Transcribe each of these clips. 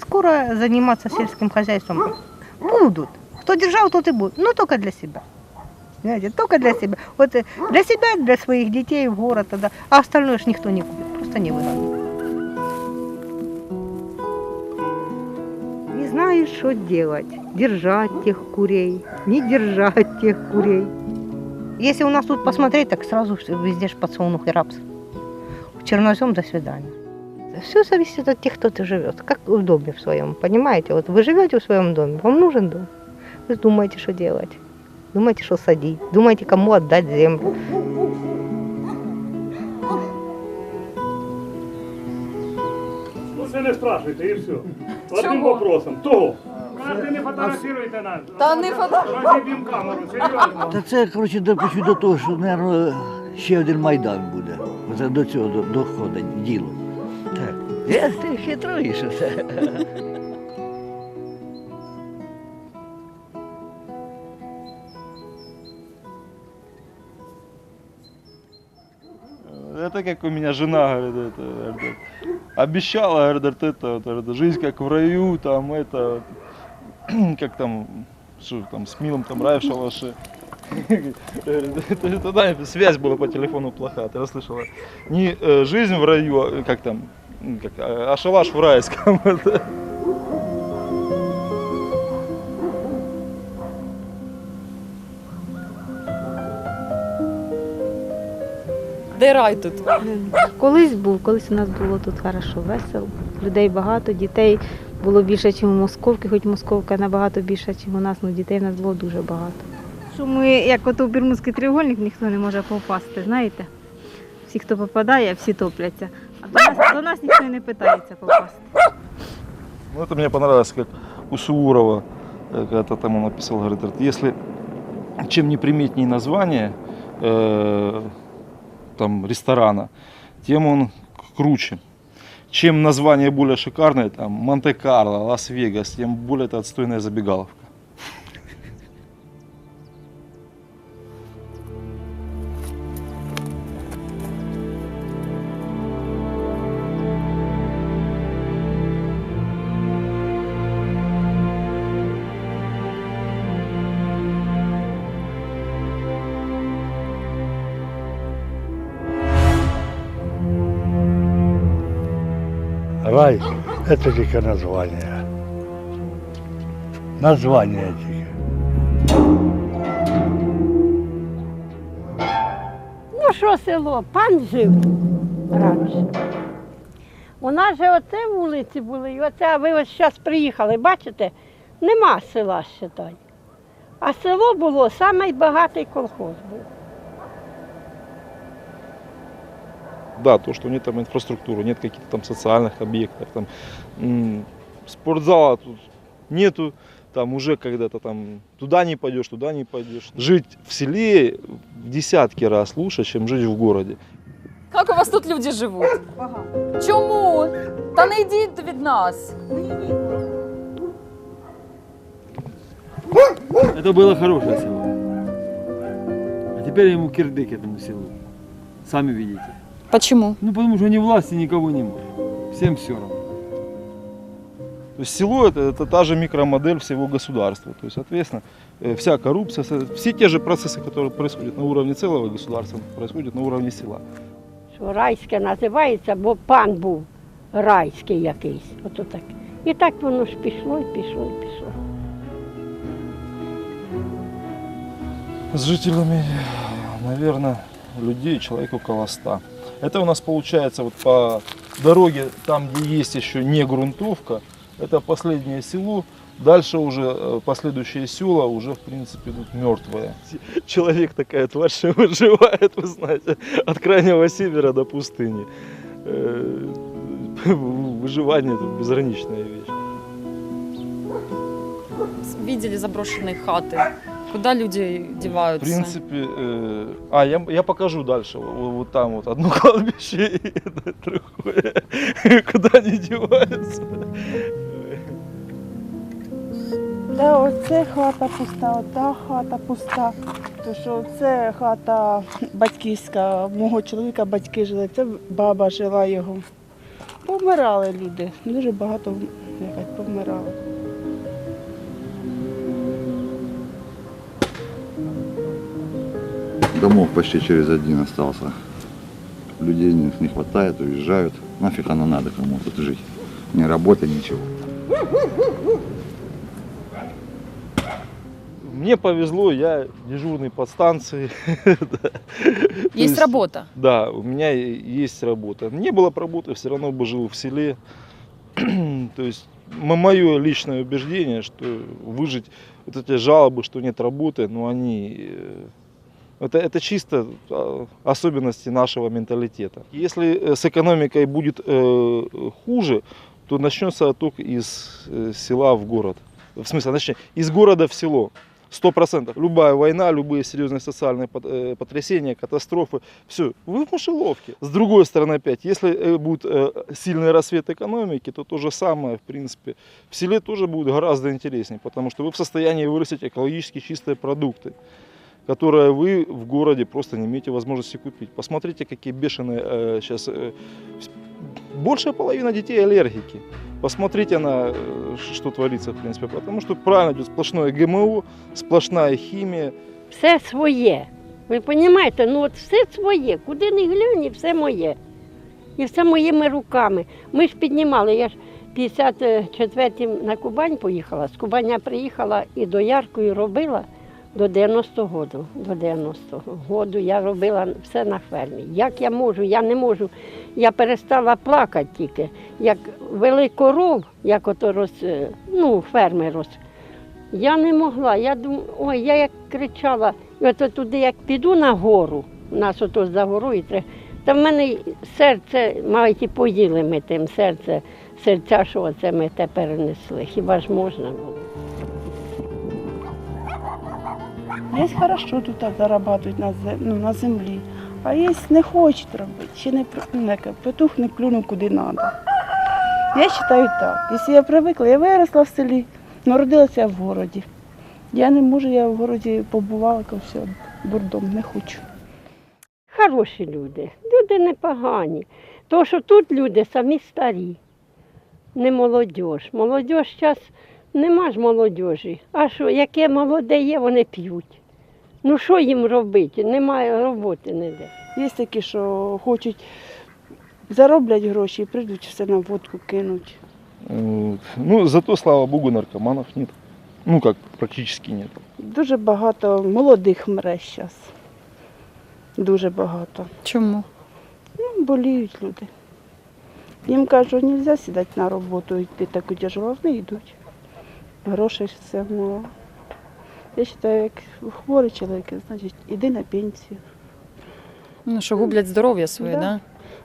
Скоро заниматься сельским хозяйством будут. Кто держал, тот и будет. Но только для себя. Знаете, только для себя. Вот э, для себя, для своих детей в город тогда. А остальное ж никто не купит. Просто. Не знаешь, что делать. Держать тех курей, не держать тех курей. Если у нас тут посмотреть, так сразу везде ж подсолнух и рапс. Чернозем до свидания. Все зависит от тех, кто ты живет. Как в доме в своем, понимаете? Вот вы живете в своем доме, вам нужен дом. Вы думаете, что делать. Думаете, что садить. Думаете, кому отдать землю. Ну не спрашуйте і все. Одним вопросом. Того. Ти не фотографіруйте нас. Та не фото- Розіб'ємо камеру, серйозно. Та це, коротше, допущу до того, що, мабуть, ще один майдан буде. Оце до цього до- доходить діло. Так. Я ти хитруєш все. Это как у меня жена, говорит, это, говорит, обещала, говорит, это, говорит, жизнь как в раю, там, это, как там, что там, с милым там рай в шалаше. Это- Тогда связь была по телефону плохая, ты расслышала. Не э, жизнь в раю, а как там, как, а а шалаш в райском. Де рай тут? Колись був, колись у нас було тут хорошо, весело. Людей багато, дітей було більше, ніж у Московки, хоч Московка набагато більше, ніж у нас, але дітей в нас було дуже багато. Що ми, як ото в Бермудський треугольник, ніхто не може попасти, знаєте? Всі, хто попадає, всі топляться. А до нас, до нас ніхто і не питається попасти. Ну, это мне понравилось, как у Суворова, э, когда-то там он написал, говорит, говорит, если чем неприметнее название э, там, ресторана, тем он круче. Чем название более шикарное, там, Монте-Карло, Лас-Вегас, тем более это отстойная забегаловка. Рай – это только название. Название тільки. Ну що село, пан жив раніше. У нас же оце вулиці були, і оце, а ви ось зараз приїхали, бачите, нема села, ще. считай. А село було найбагатий колхоз був. Да, то, что нет там инфраструктуры, нет каких-то там социальных объектов, там спортзала тут нету, там уже когда-то там туда не пойдешь, туда не пойдешь. Жить в селе в десятки раз лучше, чем жить в городе. Як у вас тут люди живуть? Чому? Та не йдіть від нас. Это было хорошее село. А теперь ему кирдык этому селу. Сами видите. Почему? Ну потому что ни власти никого не может. Всем все равно. То есть село это, это та же микромодель всего государства. То есть, соответственно, э, вся коррупция, со- все те же процессы, которые происходят на уровне целого государства, происходят на уровне села. Що райське називається, бо пан був райський якийсь. Ото так. І так воно ж пішло, і пішло, і пішло. С жителями, наверное, людей человек около 100. Это у нас получается вот по дороге, там где есть еще не грунтовка, это последнее село. Дальше уже э, последующие села уже в принципе идут мертвые. Человек такая тварь что выживает, вы знаете, от крайнего севера до пустыни. Э, Выживание это безграничная вещь. Видели заброшенные хаты. Куда люди В принципе, э, а я, я покажу дальше. Вот, вот там вот одно кладбище и это другое. Куда они деваются. Да, оце хата пуста, ота хата пуста. То що це хата батьківська, мого чоловіка батьки жили, це баба жила його. Помирали люди, дуже багато якось помирали. Домов почти через один остался. Людей не не хватает, уезжают. Нафиг оно надо кому тут жить? Ни работы, ничего. Мне повезло, я дежурный по станции. Да. То Есть работа. Да, у меня есть работа. Не было бы работы, все равно бы жил в селе. То есть мое личное убеждение, что выжить, вот эти жалобы, что нет работы, ну они, э, это, это чисто а, особенности нашего менталитета. Если э, с экономикой будет э, хуже, то начнется отток из э, села в город. В смысле, точнее, из города в село. Сто процентов. Любая война, любые серьезные социальные э, потрясения, катастрофы, все, вы в мышеловке. С другой стороны опять, если э, будет сильный рассвет экономики, то то же самое, в принципе, в селе тоже будет гораздо интереснее, потому что вы в состоянии вырастить экологически чистые продукты, которые вы в городе просто не имеете возможности купить. Посмотрите, какие бешеные сейчас... большая половина детей аллергики. Посмотрите на э, что творится, в принципе, потому что правильно идет сплошное ГМО, сплошная химия. Все своє. Ви розумієте, ну от все своє. Куди не глянь, і все моє. І все моїми руками. Ми ж піднімали, я ж 54-м на Кубань поїхала, з Кубаня приїхала і до Яркої робила до 90-го року. До 90-го году я робила все на фермі. Як я можу, я не можу. Я перестала плакати тільки. Як вели коров, як ото роз, ну, ферми роз, я не могла. Я дум... ой, я як кричала, і от туди як піду на гору, у нас ото за горою, тре- та в мене серце, навіть і поїли ми тим серце, серця, що оце ми те перенесли. Хіба ж можна було? Є хорошо тут зарабатують на, ну, на землі, а є не хочуть робити, ще не, ну, петух не клюнув куди треба. Я вважаю так. Якщо я привикла, я виросла в селі, народилася в городі. Я не можу, я в городі побувала, кажу, все, дурдом, не хочу. Хороші люди, люди непогані. То, що тут люди самі старі, не молодь. Молодь зараз нема ж молодіжі. А що, яке молоде є, вони п'ють. Ну що їм робити? Немає роботи ніде. Є такі, що хочуть зароблять гроші і прийдуть все на водку кинуть. Вот. Ну, зато, слава богу, наркоманов нет. Ну, как, практически нет. Дуже багато молодих мре зараз. Дуже багато. Чому? Ну, боліють люди. Їм кажуть, не можна сідати на роботу, йти таку тяжело, вони йдуть. Грошей все мало. Я вважаю, як хворий чоловік, значить, іди на пенсію. Ну, що гублять здоров'я своє, Да. да?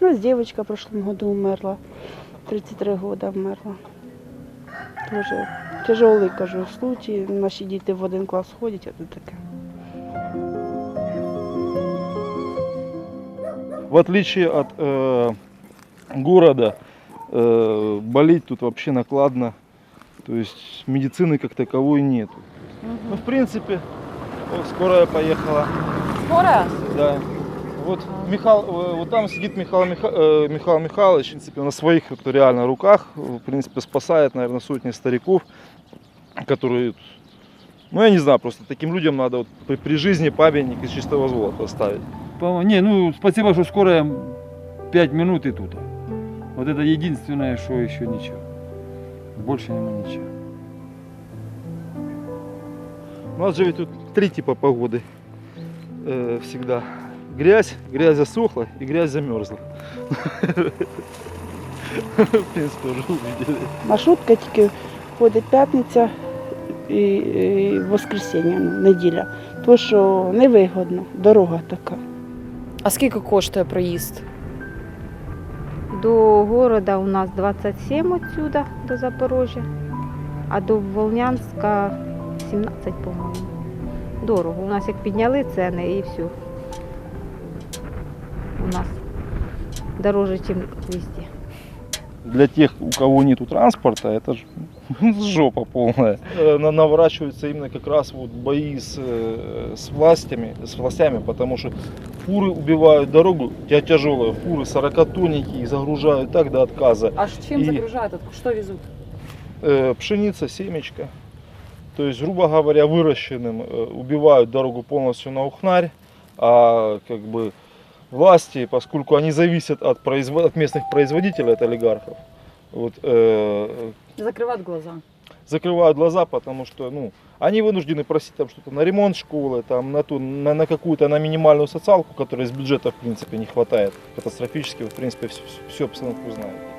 Ну, ось дівчинка в прошлом году умерла. 33 роки вмерла. Дуже тяжелий, кажу, случай. Наші діти в один клас ходять, а тут таке. В отличие от э, города, э, болеть тут вообще накладно. То есть медицины как таковой нету. Ну, в принципе, вот скорая поехала. Скоро? Да. Вот, Михал, э, вот там сидит Михаил, Миха- э, Михаил Михайлович, в принципе, на своих вот реально руках, в принципе, спасает, наверное, сотни стариков, которые, ну, я не знаю, просто таким людям надо вот при, при жизни памятник из чистого золота оставить. По- Не, ну спасибо, что скорая 5 минут и тут. Вот это единственное, что еще ничего. Больше нема ничего. У нас же ведь тут три типа погоды э, всегда. Грязь, грязь засохла и грязь замерзла. В принципе, уже увидели. Маршрутка тільки ходить п'ятниця і, і воскресіння, ну, неділя. То, що невигодно, дорога така. А скільки коштує проїзд? До города у нас 27 отсюда, до Запорожжя, а до Волнянська 17, по-моєму. Дорого. У нас як підняли ціни і все. У нас дороже, ніж везде. Для тех, у кого нету транспорта, это же жопа полная. Э, на- Наворачиваются именно как раз вот бои с, э, с властями, с властями, потому что фуры убивают дорогу, тя- тяжелые фуры, 40-тонники, их загружают так до отказа. А І- загружають? От Що везуть? Э, пшеница, семечко. То есть, грубо говоря, выращенным э, убивают дорогу полностью на ухнарь, а как бы власти, поскольку они зависят от, произво- от местных производителей, от олигархов, вот, э, Закривають глаза. закрывают глаза, потому что ну, они вынуждены просить там что-то на ремонт школы, там, на, ту, на, на какую-то на минимальную социалку, которой из бюджета в принципе не хватает катастрофически, в принципе все, все обстановку знают.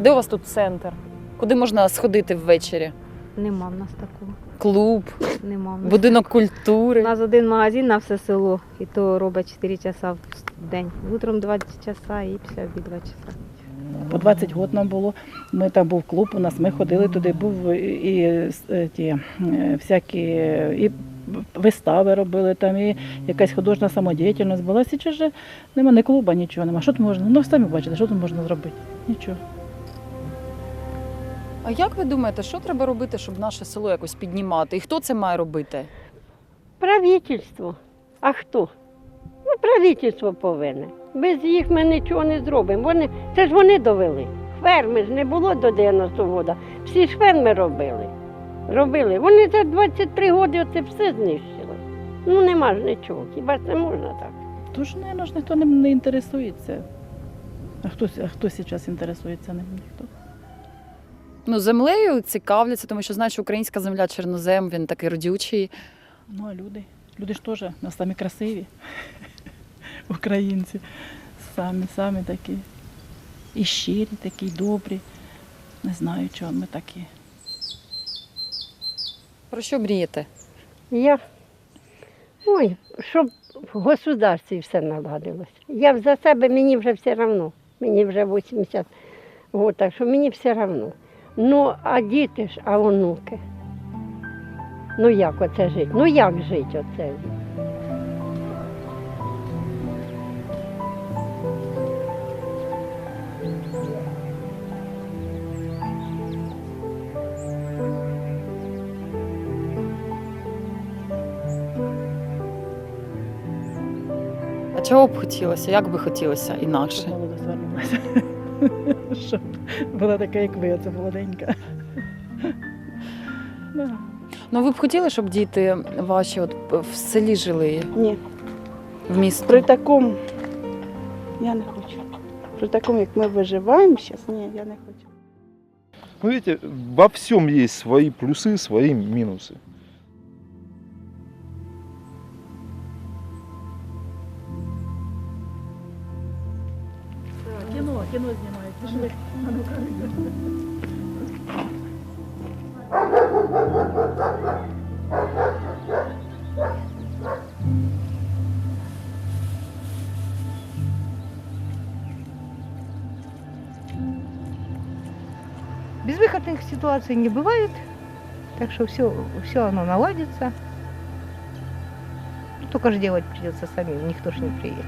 А де у вас тут центр? Куди можна сходити ввечері? Нема в нас такого. Клуб, Нема в нас. будинок У культури. нас один магазин на все село, і то робить 4 часа в день. Утром 2 часа і після обід 2 часа. По 20 років нам було. Ми там був клуб у нас, ми ходили туди, був і, е, ті е, всякі і вистави робили там, і якась художня самодіяльність була. Зараз же нема ні клуба, нічого нема. Що тут можна? Ну самі бачите, що тут можна зробити? Нічого. А як ви думаєте, що треба робити, щоб наше село якось піднімати? І хто це має робити? Правительство. А хто? Ну, правительство повинне. Без їх ми нічого не зробимо. Вони, це ж вони довели. Ферми ж не було до 90-го року. Всі ж ферми робили. Робили. Вони за 23 роки оце все знищили. Ну нема ж нічого. Хіба це можна так? Тож, мабуть, ж ніхто ним не інтересується. А хто, а хто зараз інтересується ним? Ніхто. Ну, землею цікавляться, тому що що українська земля чорнозем, він такий родючий. Ну, а люди? Люди ж теж нас самі красиві. Українці. Самі, самі такі. І щирі, такі, і добрі. Не знаю, чого ми такі. Про що мрієте? Я. Ой, щоб в государстві все наладилось. Я за себе мені вже все одно. Мені вже 80 років, так що мені все одно. Ну, а діти ж, а онуки. Ну як оце жити? Ну як жити оце? А чого б хотілося? Як би хотілося інакше? Щоб була така, як ви, оце молоденька. Да. Ну ви б хотіли, щоб діти ваші от в селі жили Ні, в місті? при такому я не хочу. При такому, як ми виживаємо зараз, ні, я не хочу. Ну, видите, во всем есть свои плюсы, свои минусы. Кіно, кіно знімають. Безвыходных ситуаций не бывает, так что все, все оно наладится. Только же делать придется самим, никто ж не приедет.